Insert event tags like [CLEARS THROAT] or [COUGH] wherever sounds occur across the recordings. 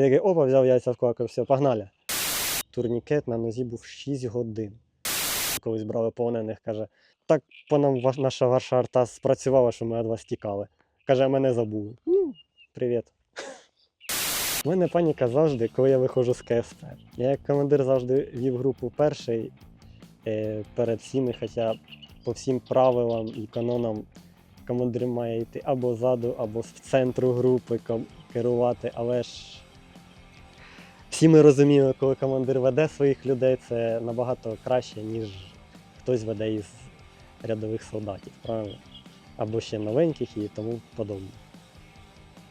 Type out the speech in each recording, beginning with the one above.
І такий опа, взяв яйця в кулак, все, погнали. Турнікет на нозі був 6 годин. Колись брали полонених, каже, так по нам наша ваша арта спрацювала, що ми від вас тікали. Каже, а мене забули. Ну, привіт. У мене паніка завжди, коли я виходжу з КСП. Я як командир завжди вів групу перший е, перед всіми, хоча по всім правилам і канонам командир має йти або ззаду, або з центру групи керувати, але ж всі ми розуміємо, коли командир веде своїх людей, це набагато краще, ніж хтось веде із рядових солдатів, правильно? Або ще новеньких і тому подобне.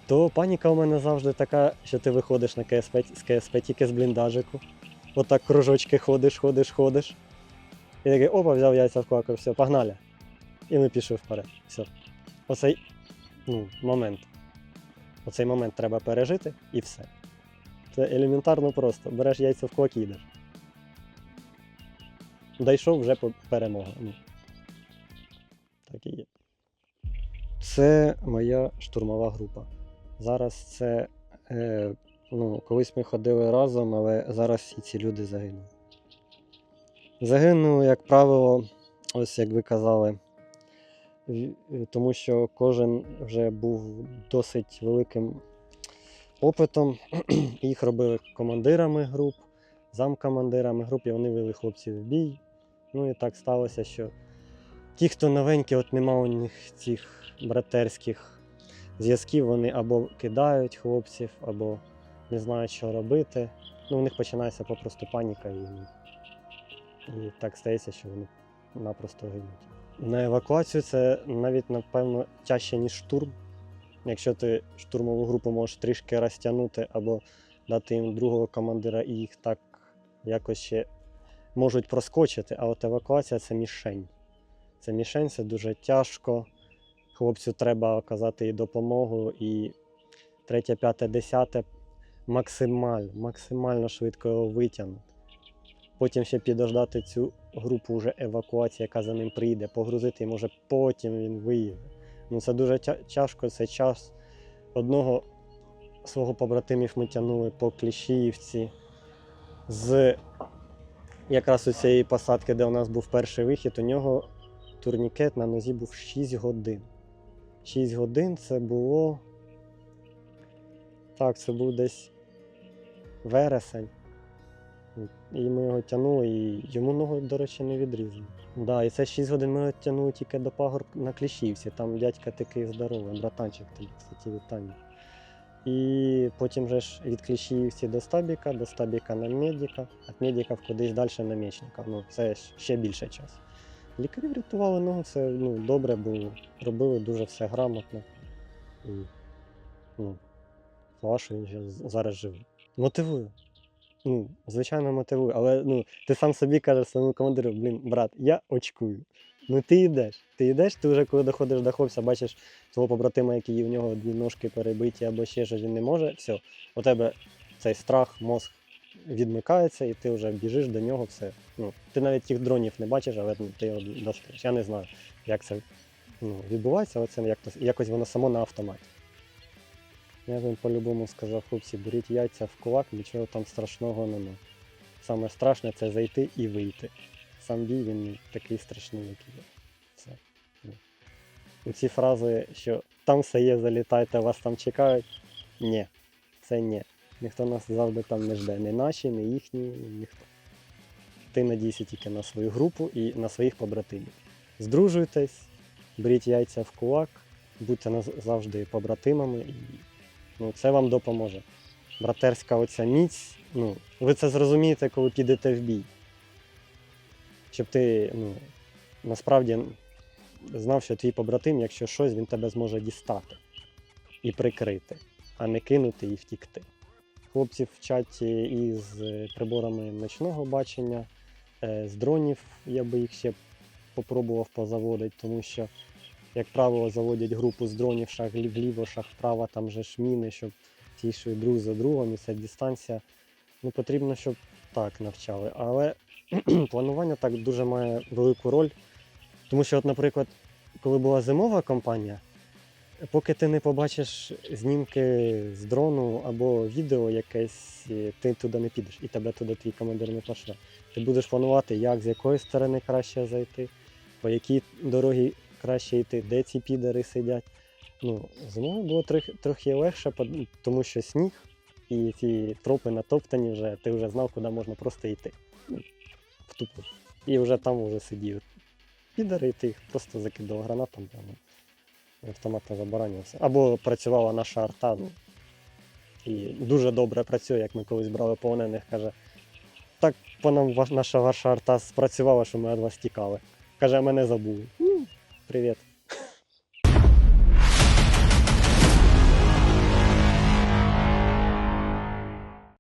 То паніка у мене завжди така, що ти виходиш на КСП з КСП тільки з бліндажику. Отак кружочки ходиш, ходиш, ходиш. І такий опа, взяв яйця в кулак, і все, погнали. І ми пішли вперед. Все. Оцей ну, момент. Оцей момент треба пережити і все. Це елементарно просто. Береш яйця в кулак і йдеш. Дійшов вже перемога. Ну. Так і є. Це моя штурмова група. Зараз це. Е, ну, колись ми ходили разом, але зараз всі ці люди загинули. Загинув, як правило, ось як ви казали, тому що кожен вже був досить великим опитом. [CLEARS THROAT] Їх робили командирами груп, замкомандирами груп, і вони вели хлопців в бій. Ну і так сталося, що ті, хто новенькі, от нема у них цих братерських зв'язків, вони або кидають хлопців, або не знають, що робити. Ну, у них починається попросту паніка, і, і так стається, що вони напросто гинуть. На евакуацію це навіть, напевно, тяжче, ніж штурм. Якщо ти штурмову групу можеш трішки розтягнути або дати їм другого командира і їх так якось ще можуть проскочити, а от евакуація це мішень. Це мішень, це дуже тяжко. Хлопцю треба оказати і допомогу, і третє, п'яте, десяте максимально, максимально швидко його витягнути. Потім ще підождати цю групу вже евакуації, яка за ним прийде, погрузити, і може потім він виїде. Ну це дуже тяжко, це час. Одного свого побратимів ми тягнули по Кліщіївці з якраз у цієї посадки, де у нас був перший вихід, у нього турнікет на нозі був 6 годин. 6 годин це було. Так, це був десь вересень. І ми його тягнули, і йому ногу, до речі, не відрізали. Да, і це 6 годин ми його тягнули тільки до пагорб на Кліщівці. Там дядька такий здоровий, братанчик тобі, кстати, вітання. І потім же ж від Кліщіївці до стабіка, до стабіка на медика, від медика кудись далі на мечника. Ну, це ще більше часу. Лікарі врятували ногу, це ну, добре було. Робили дуже все грамотно. І, ну, що він зараз живий. Мотивую. Ну, звичайно, мотивую, але ну, ти сам собі кажеш своєму командиру, блін, брат, я очкую. Ну ти йдеш. Ти йдеш, ти вже коли доходиш до хлопця, бачиш свого побратима, який в нього дві ножки перебиті або ще щось він не може, все, у тебе цей страх, мозг відмикається, і ти вже біжиш до нього, все. Ну, ти навіть тих дронів не бачиш, але ну, ти його достаєш. Я не знаю, як це ну, відбувається, але це як якось воно само на автоматі. Я б їм по-любому сказав, хлопці, беріть яйця в кулак, нічого там страшного нема. Саме страшне це зайти і вийти. Сам бій він такий страшний, як і є. Все. Ну. Ці фрази, що там все є, залітайте, вас там чекають. Ні, це ні. Ніхто нас завжди там не жде. Не наші, не їхні, ніхто. Ти надійся тільки на свою групу і на своїх побратимів. Здружуйтесь, беріть яйця в кулак, будьте завжди побратимами, ну, це вам допоможе. Братерська оця міць, ну, ви це зрозумієте, коли підете в бій. Щоб ти ну, насправді знав, що твій побратим, якщо щось, він тебе зможе дістати і прикрити, а не кинути і втікти. Хлопці вчать із приборами ночного бачення, е, з дронів я би їх ще попробував позаводити, тому що, як правило, заводять групу з дронів лів- вліво, шаг вправо, там же ж міни, щоб ті йшли друг за другом, і ця дистанція. Ну, потрібно, щоб так навчали. Але [CLEARS THROAT] планування так дуже має велику роль. Тому що, от, наприклад, коли була зимова кампанія, поки ти не побачиш знімки з дрону або відео якесь, е, ти туди не підеш, і тебе туди твій командир не пошле. Ти будеш планувати, як, з якої сторони краще зайти, по якій дорогі краще йти, де ці підери сидять. Ну, зимою було трохи, трохи легше, тому що сніг і ці тропи натоптані вже, ти вже знав, куди можна просто йти. Ну, в тупо. І вже там вже сидів підери, і ти їх просто закидав гранатом прямо. Автоматно заборонявся. Або працювала наша арта. Ну, і дуже добре працює, як ми колись брали полонених, каже. Так по нам наша ваша арта спрацювала, що ми від вас тікали. Каже, а мене забули. Привіт.